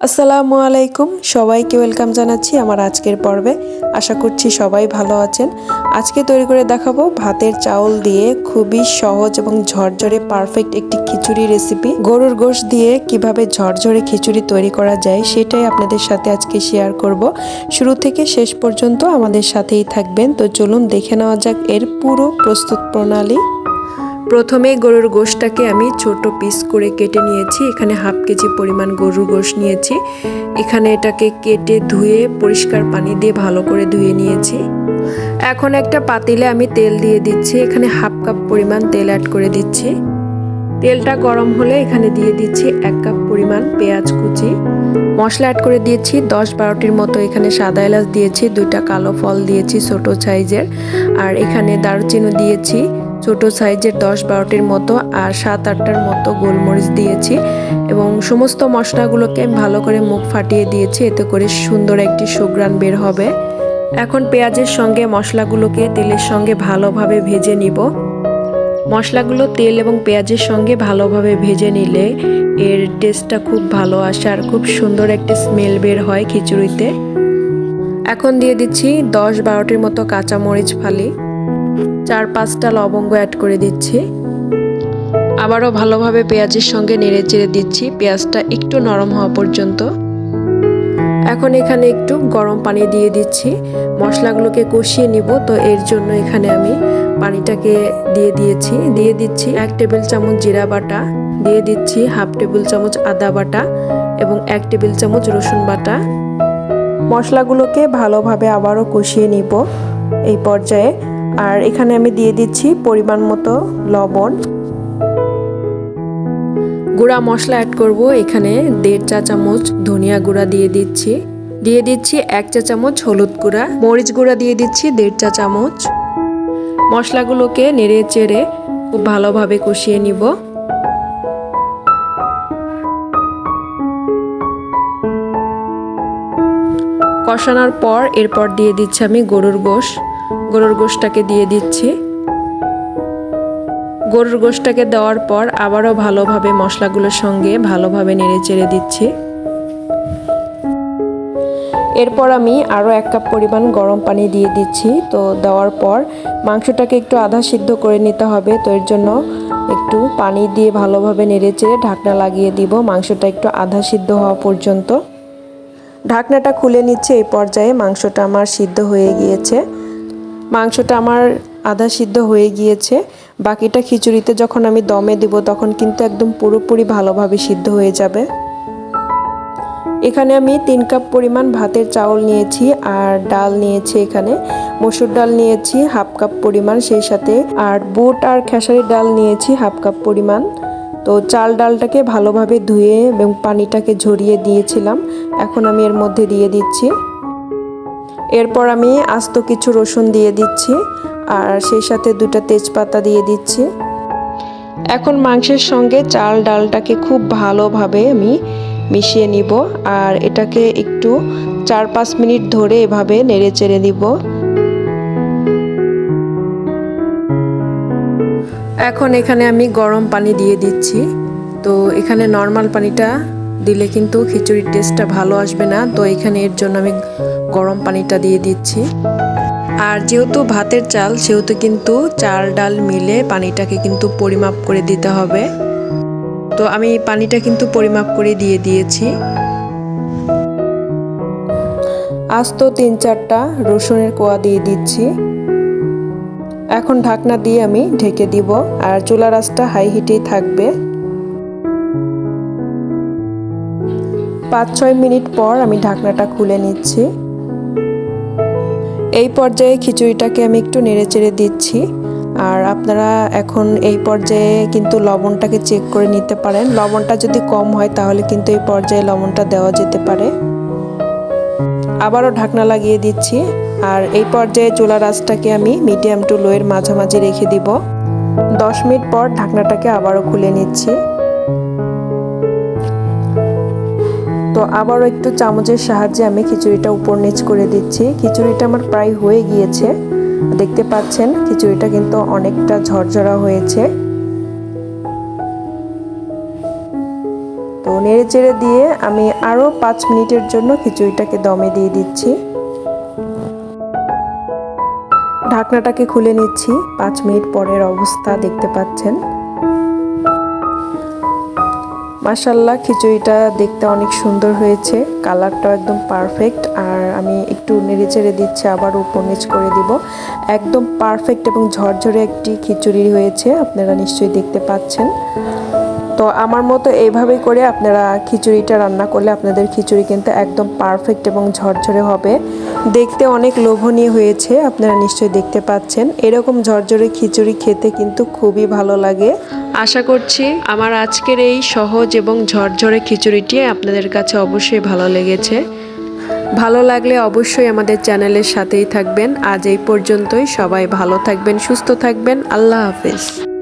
আসসালামু আলাইকুম। সবাইকে ওয়েলকাম জানাচ্ছি আমার আজকের পর্বে। আশা করছি সবাই ভালো আছেন। আজকে তৈরি করে দেখাবো ভাতের চাউল দিয়ে খুবই সহজ এবং ঝরঝরে পারফেক্ট একটি খিচুড়ি রেসিপি। গরুর গোশ দিয়ে কীভাবে ঝরঝরে খিচুড়ি তৈরি করা যায় সেটাই আপনাদের সাথে আজকে শেয়ার করব। শুরু থেকে শেষ পর্যন্ত আমাদের সাথেই থাকবেন। তো চলুন দেখে নেওয়া যাক এর পুরো প্রস্তুত প্রণালী। প্রথমে গরুর গোশটাকে আমি ছোট পিস করে কেটে নিয়েছি, এখানে হাফ কেজি পরিমাণ গরুর গোশ নিয়েছি। এখানে এটাকে কেটে ধুয়ে, পরিষ্কার পানি দিয়ে ভালো করে ধুয়ে নিয়েছি। এখন একটা পাতিলে আমি তেল দিয়ে দিচ্ছি, এখানে হাফ কাপ পরিমাণ তেল অ্যাড করে দিচ্ছি। তেলটা গরম হলে এখানে দিয়ে দিচ্ছি এক কাপ পরিমাণ পেঁয়াজ কুচি। মশলা অ্যাড করে দিয়েছি, দশ বারোটির মতো এখানে সাদা এলাচ দিয়েছি, দুইটা কালো ফল দিয়েছি ছোটো সাইজের। আর এখানে দারুচিনি দিয়েছি ছোট সাইজের দশ বারোটির মতো আর সাত আটটার মতো গোলমরিচ দিয়েছি এবং সমস্ত মশলাগুলোকে ভালো করে মুখ ফাটিয়ে দিয়েছি, এতে করে সুন্দর একটি সুগ্রান বের হবে। এখন পেঁয়াজের সঙ্গে মশলাগুলোকে তেলের সঙ্গে ভালোভাবে ভেজে নিব। মশলাগুলো তেল এবং পেঁয়াজের সঙ্গে ভালোভাবে ভেজে নিলে এর টেস্টটা খুব ভালো আসে আর খুব সুন্দর একটি স্মেল বের হয় খিচুড়িতে। এখন দিয়ে দিচ্ছি দশ বারোটির মতো কাঁচামরিচ ফালি। চার পাঁচটা লবঙ্গ অ্যাড করে দিচ্ছি। আবারও ভালোভাবে পেঁয়াজের সঙ্গে নেড়ে চেড়ে দিচ্ছি। পেঁয়াজটা একটু নরম হওয়া পর্যন্ত। এখন এখানে একটু গরম পানি দিয়ে দিচ্ছি। মশলাগুলোকে কষিয়ে নিব, তো এর জন্য এখানে আমি পানিটাকে দিয়ে দিয়েছি। দিয়ে দিচ্ছি এক টেবিল চামচ জিরা বাটা, দিয়ে দিচ্ছি হাফ টেবিল চামচ আদা বাটা এবং এক টেবিল চামচ রসুন বাটা। মশলাগুলোকে ভালোভাবে আবারও কষিয়ে নিব। এই পর্যায়ে আর এখানে আমি দিয়ে দিচ্ছি পরিমাণ মতো লবণ। গুঁড়া মশলা অ্যাড করব। এখানে দেড় চা চামচ ধনিয়া গুঁড়া দিয়ে দিচ্ছি। দিয়ে দিচ্ছি এক চা চামচ হলুদ গুঁড়া। মরিচ গুঁড়া দিয়ে দিচ্ছি দেড় চা চামচ। মশলাগুলোকে নেড়ে চেড়ে খুব ভালোভাবে কষিয়ে নিব। কষানোর পর এরপর দিয়ে দিচ্ছি আমি গরুর গোশ। গরুর গোশটাকে দিয়ে দিচ্ছি। গরুর গোশটাকে দেওয়ার পর আবারও ভালোভাবে মশলাগুলোর সঙ্গে ভালোভাবে নেড়ে চেড়ে দিচ্ছি। এরপর আমি আরও এক কাপ পরিমাণ গরম পানি দিয়ে দিচ্ছি। তো দেওয়ার পর মাংসটাকে একটু আধা সিদ্ধ করে নিতে হবে। তো এর জন্য একটু পানি দিয়ে ভালোভাবে নেড়ে চেড়ে ঢাকনা লাগিয়ে দিব। মাংসটা একটু আধা সিদ্ধ হওয়া পর্যন্ত। ঢাকনাটা খুলে নিচ্ছে। এই পর্যায়ে মাংসটা আমার সিদ্ধ হয়ে গিয়েছে। মাংসটা আমার আধা সিদ্ধ হয়ে গিয়েছে। বাকিটা খিচুড়িতে যখন আমি দমে দেব, তখন কিন্তু একদম পুরোপুরি ভালোভাবে সিদ্ধ হয়ে যাবে। এখানে আমি তিন কাপ পরিমাণ ভাতের চাউল নিয়েছি আর ডাল নিয়েছি এখানে। মসুর ডাল নিয়েছি হাফ কাপ পরিমাণ, সেই সাথে আর বুট আর খেসারি ডাল নিয়েছি হাফ কাপ পরিমাণ। তো চাল ডালটাকে ভালোভাবে ধুয়ে এবং পানিটাকে ঝরিয়ে দিয়েছিলাম। এখন আমি এর মধ্যে দিয়ে দিচ্ছি। এরপর আমি আস্ত কিছু রসুন দিয়ে দিচ্ছি আর সেই সাথে দুটো তেজপাতা দিয়ে দিচ্ছি। এখন মাংসের সঙ্গে চাল ডালটাকে খুব ভালোভাবে আমি মিশিয়ে নিব আর এটাকে একটু চার পাঁচ মিনিট ধরে এভাবে নেড়ে চেড়ে দিব এখন এখানে আমি গরম পানি দিয়ে দিচ্ছি। তো এখানে নর্মাল পানিটা দিলে কিন্তু খিচুড়ির টেস্টটা ভালো আসবে না। তো এখানে এর জন্য আমি গরম পানিটা দিয়ে দিচ্ছি। আর যেহেতু ভাতের চাল, সেহেতু কিন্তু চাল, ডাল মিলে পানিটাকে কিন্তু পরিমাপ করে দিতে হবে। তো আমি পানিটা কিন্তু পরিমাপ করে দিয়ে দিয়েছি। আস্ত তিন চারটা রসুনের কোয়া দিয়ে দিচ্ছি। এখন ঢাকনা দিয়ে আমি ঢেকে দিব। আর চুলা রাসটা হাই হিটেই থাকবে। পাঁচ ছয় মিনিট পর আমি ঢাকনাটা খুলে নিচ্ছি। এই পর্যায়ে খিচুড়িটাকে আমি একটু নেড়ে চেড়ে দিচ্ছি। আর আপনারা এখন এই পর্যায়ে কিন্তু লবণটাকে চেক করে নিতে পারেন। লবণটা যদি কম হয় তাহলে কিন্তু এই পর্যায়ে লবণটা দেওয়া যেতে পারে। আবারও ঢাকনা লাগিয়ে দিচ্ছি। আর এই পর্যায়ে চুলা রাসটাকে আমি মিডিয়াম টু লোয়ের মাঝামাঝি রেখে দিব। দশ মিনিট পর ঢাকনাটাকে আবারও খুলে নিচ্ছি। তো আবারও একটু চামচের সাহায্যে আমি খিচুড়িটা উপর নিচ করে দিচ্ছি। খিচুড়িটা আমার প্রায় হয়ে গিয়েছে। দেখতে পাচ্ছেন, খিচুড়িটা কিন্তু অনেকটা ঝরঝরা হয়েছে। তো নেড়ে চেড়ে দিয়ে আমি আরও পাঁচ মিনিটের জন্য খিচুড়িটাকে দমে দিয়ে দিচ্ছি। ঢাকনাটাকে খুলে নিচ্ছি। পাঁচ মিনিট পরের অবস্থা দেখতে পাচ্ছেন। মাসাল্লাহ খিচুড়িটা দেখতে অনেক সুন্দর হয়েছে। কালারটাও একদম পারফেক্ট আর আমি একটু নেড়ে চেড়ে দিচ্ছি আবার উপর নিচ করে দিব। একদম পারফেক্ট এবং ঝরঝরে একটি খিচুড়ি হয়েছে, আপনারা নিশ্চয়ই দেখতে পাচ্ছেন। তো আমার মতো এইভাবে করে আপনারা খিচুড়িটা রান্না করলে আপনাদের খিচুড়ি কিন্তু একদম পারফেক্ট এবং ঝরঝরে হবে। দেখতে অনেক লোভনীয় হয়েছে, আপনারা নিশ্চয়ই দেখতে পাচ্ছেন। এরকম ঝরঝরে খিচুড়ি খেতে কিন্তু খুবই ভালো লাগে। আশা করছি আমার আজকের এই সহজ এবং ঝরঝরে খিচুড়িটি আপনাদের কাছে অবশ্যই ভালো লেগেছে। ভালো লাগলে অবশ্যই আমাদের চ্যানেলের সাথেই থাকবেন। আজ এই পর্যন্তই। সবাই ভালো থাকবেন, সুস্থ থাকবেন। আল্লাহ হাফেজ।